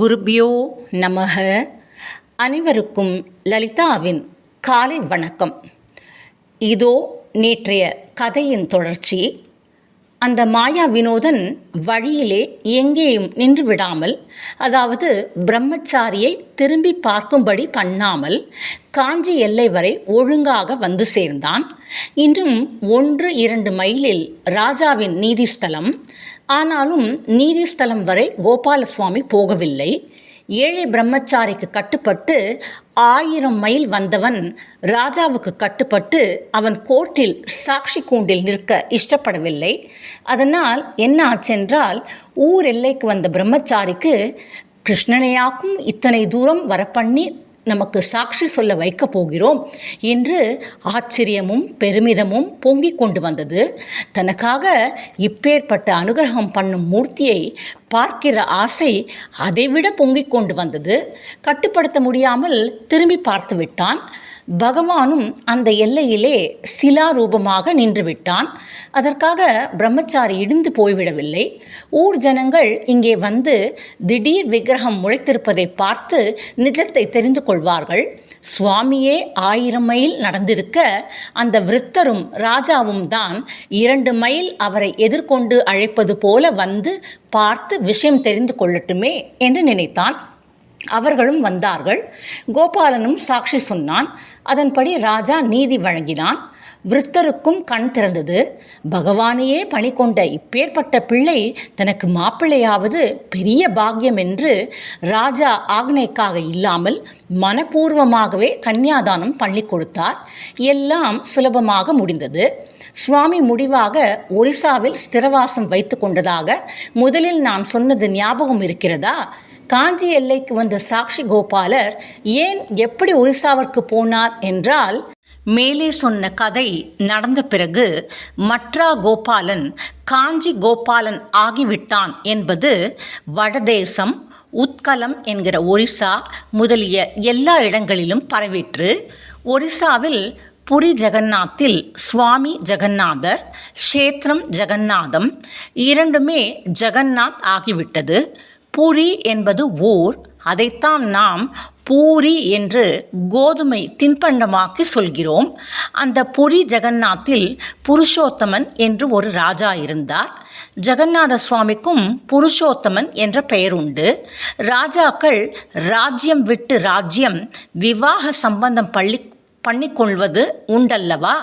குருபியோ நமக அனைவருக்கும் லலிதாவின் காலை வணக்கம். இதோ நேற்றைய கதையின் தொடர்ச்சி. அந்த மாயா வினோதன் வழியிலே எங்கேயும் நின்று விடாமல் அதாவது பிரம்மச்சாரியை திரும்பி பார்க்கும்படி பண்ணாமல் காஞ்சி எல்லை வரை ஒழுங்காக வந்து சேர்ந்தான். இன்றும் ஒன்று இரண்டு மைலில் ராஜாவின் நீதிஸ்தலம் ஆனாலும் நீதிஸ்தலம் வரை கோபாலசுவாமி போகவில்லை. ஏழை பிரம்மச்சாரிக்கு கட்டுப்பட்டு ஆயிரம் மைல் வந்தவன் ராஜாவுக்கு கட்டுப்பட்டு அவன் கோர்ட்டில் சாட்சி கூண்டில் நிற்க இஷ்டப்படவில்லை. அதனால் என்ன ஆச்சென்றால் ஊர் எல்லைக்கு வந்த பிரம்மச்சாரிக்கு கிருஷ்ணனையாக்கும் இத்தனை தூரம் வரப்பண்ணி நமக்கு சாட்சி சொல்ல வைக்கப் போகிறோம் என்று ஆச்சரியமும் பெருமிதமும் பொங்கிக் கொண்டு வந்தது. தனக்காக இப்பேற்பட்ட அனுகிரகம் பண்ணும் மூர்த்தியை பார்க்கிற ஆசை அதைவிட பொங்கிக் கொண்டு வந்தது. கட்டுப்படுத்த முடியாமல் திரும்பி பார்த்து விட்டான் பகவானும் அந்த எல்லையிலே சிலா ரூபமாக நின்றுவிட்டான். அதற்காக பிரம்மச்சாரி இடிந்து போய்விடவில்லை. ஊர் ஜனங்கள் இங்கே வந்து திடீர் விக்கிரகம் முளைத்திருப்பதை பார்த்து நிஜத்தை தெரிந்து கொள்வார்கள். சுவாமியே ஆயிரம் மைல் நடந்திருக்க அந்த விருத்தரும் ராஜாவும் தான் இரண்டு மைல் அவரை எதிர்கொண்டு அழைப்பது போல வந்து பார்த்து விஷயம் தெரிந்து கொள்ளட்டுமே என்று நினைத்தான். அவர்களும் வந்தார்கள். கோபாலனும் சாட்சி சொன்னான். அதன்படி ராஜா நீதி வழங்கினான். விருத்தருக்கும் கண் திறந்தது. பகவானையே பணி கொண்ட இப்பேற்பட்ட பிள்ளை தனக்கு மாப்பிள்ளையாவது பெரிய பாக்கியம் என்று ராஜா ஆக்னைக்காக இல்லாமல் மனப்பூர்வமாகவே கன்னியாதானம் பண்ணி கொடுத்தார். எல்லாம் சுலபமாக முடிந்தது. சுவாமி முடிவாக ஒரிசாவில் ஸ்திரவாசம் வைத்து கொண்டதாக முதலில் நான் சொன்னது ஞாபகம் இருக்கிறதா? காஞ்சி எல்லைக்கு வந்த சாக்ஷி கோபாலர் ஏன் எப்படி ஒரிசாவிற்கு போனார் என்றால் மேலே சொன்ன கதை நடந்த பிறகு மட்ரா கோபாலன் காஞ்சி கோபாலன் ஆகிவிட்டான் என்பது வடதேசம் உத்கலம் என்கிற ஒரிசா முதலிய எல்லா இடங்களிலும் பரவிற்று. ஒரிசாவில் புரி ஜெகநாத்தில் சுவாமி ஜெகநாதர் க்ஷேத்ரம் ஜெகநாதம் இரண்டுமே ஜெகநாத் ஆகிவிட்டது. பூரி என்பது ஊர் அதைத்தான் நாம் பூரி என்று கோதுமை தின்பண்டமாக்கி சொல்கிறோம். அந்த புரி ஜெகநாத்தில் புருஷோத்தமன் என்று ஒரு ராஜா இருந்தார். ஜெகநாத சுவாமிக்கும் புருஷோத்தமன் என்ற பெயர் உண்டு ராஜாக்கள் ராஜ்யம் விட்டு ராஜ்யம் விவாக சம்பந்தம் பள்ளி பண்ணிக்கொள்வது உண்டல்லவா?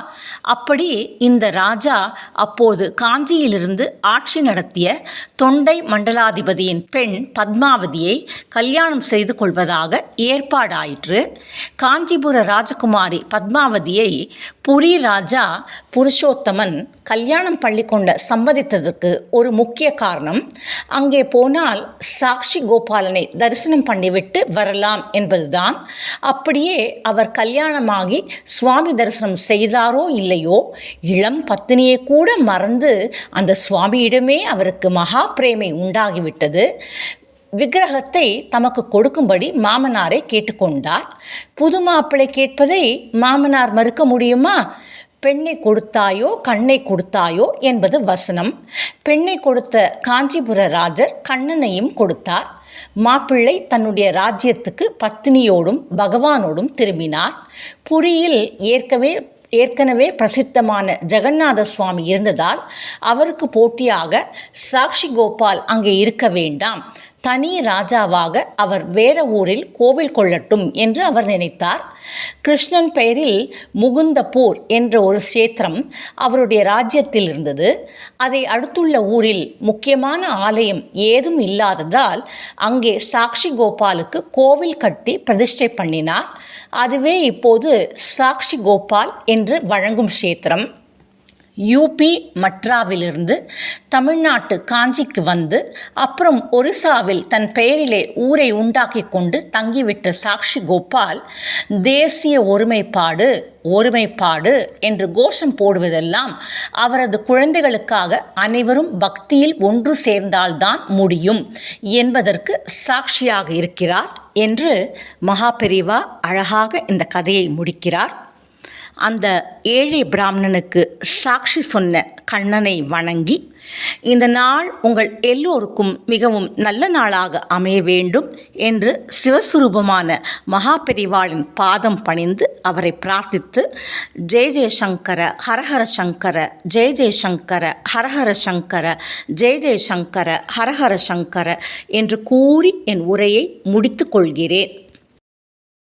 அப்படி இந்த ராஜா அப்போது காஞ்சியிலிருந்து ஆட்சி நடத்திய தொண்டை மண்டலாதிபதியின் பெண் பத்மாவதியை கல்யாணம் செய்து கொள்வதாக ஏற்பாடாயிற்று. காஞ்சிபுர ராஜகுமாரி பத்மாவதியை புரி ராஜா புருஷோத்தமன் கல்யாணம் பண்ணி கொண்ட சம்மதித்ததற்கு ஒரு முக்கிய காரணம் அங்கே போனால் சாக்ஷி கோபாலனை தரிசனம் பண்ணிவிட்டு வரலாம் என்பதுதான். அப்படியே அவர் கல்யாணமாகி சுவாமி தரிசனம் செய்தாரோ இல்லையோ இளம் பத்தினியை கூட மறந்து அந்த சுவாமியிடமே அவருக்கு மகா பிரேமை உண்டாகிவிட்டது. விக்கிரகத்தை தமக்கு கொடுக்கும்படி மாமனாரை கேட்டுக்கொண்டார். புது மாப்பிள்ளை கேட்பதை மாமனார் மறுக்க முடியுமா? பெண்ணை கொடுத்தாயோ கண்ணை கொடுத்தாயோ என்பது வசனம். பெண்ணை கொடுத்த காஞ்சிபுர ராஜர் கண்ணனையும் கொடுத்தார். மாப்பிள்ளை தன்னுடைய ராஜ்யத்துக்கு பத்தினியோடும் பகவானோடும் திரும்பினார். புரியில் ஏற்கவே ஏற்கனவே பிரசித்தமான ஜெகநாத சுவாமி இருந்ததால் அவருக்கு போட்டியாக சாக்ஷி கோபால் அங்கே இருக்க வேண்டாம். தனி ராஜாவாக அவர் வேற ஊரில் கோவில் கொள்ளட்டும் என்று அவர் நினைத்தார். கிருஷ்ணன் பெயரில் முகுந்தபூர் என்ற ஒரு சேத்திரம் அவருடைய ராஜ்யத்தில் இருந்தது. அதை அடுத்துள்ள ஊரில் முக்கியமான ஆலயம் ஏதும் இல்லாததால் அங்கே சாக்ஷி கோபாலுக்கு கோவில் கட்டி பிரதிஷ்டை பண்ணினார். அதுவே இப்போது சாக்ஷி கோபால் என்று வழங்கும் கஷேத்திரம். யூபி மட்ராவிலிருந்து தமிழ்நாட்டு காஞ்சிக்கு வந்து அப்புறம் ஒரிசாவில் தன் பெயரிலே ஊரை உண்டாக்கி கொண்டு தங்கிவிட்ட சாக்ஷி கோபால் தேசிய ஒருமைப்பாடு ஒருமைப்பாடு என்று கோஷம் போடுவதெல்லாம் அவரது குழந்தைகளுக்காக அனைவரும் பக்தியில் ஒன்று சேர்ந்தால்தான் முடியும் என்பதற்கு சாட்சியாக இருக்கிறார் என்று மகாபெரிவா அழகாக இந்த கதையை முடிக்கிறார். அந்த ஏழை பிராமணனுக்கு சாட்சி சொன்ன கண்ணனை வணங்கி இந்த நாள் உங்கள் எல்லோருக்கும் மிகவும் நல்ல நாளாக அமைய வேண்டும் என்று சிவஸ்வரூபமான மகாபெரிவாளின் பாதம் பணிந்து அவரை பிரார்த்தித்து ஜெய ஜெயசங்கர ஹரஹர சங்கர ஜெய ஜெயசங்கர ஹரஹர சங்கர ஜெய ஜெயசங்கர ஹரஹர சங்கர என்று கூறி என் உரையை முடித்து கொள்கிறேன்.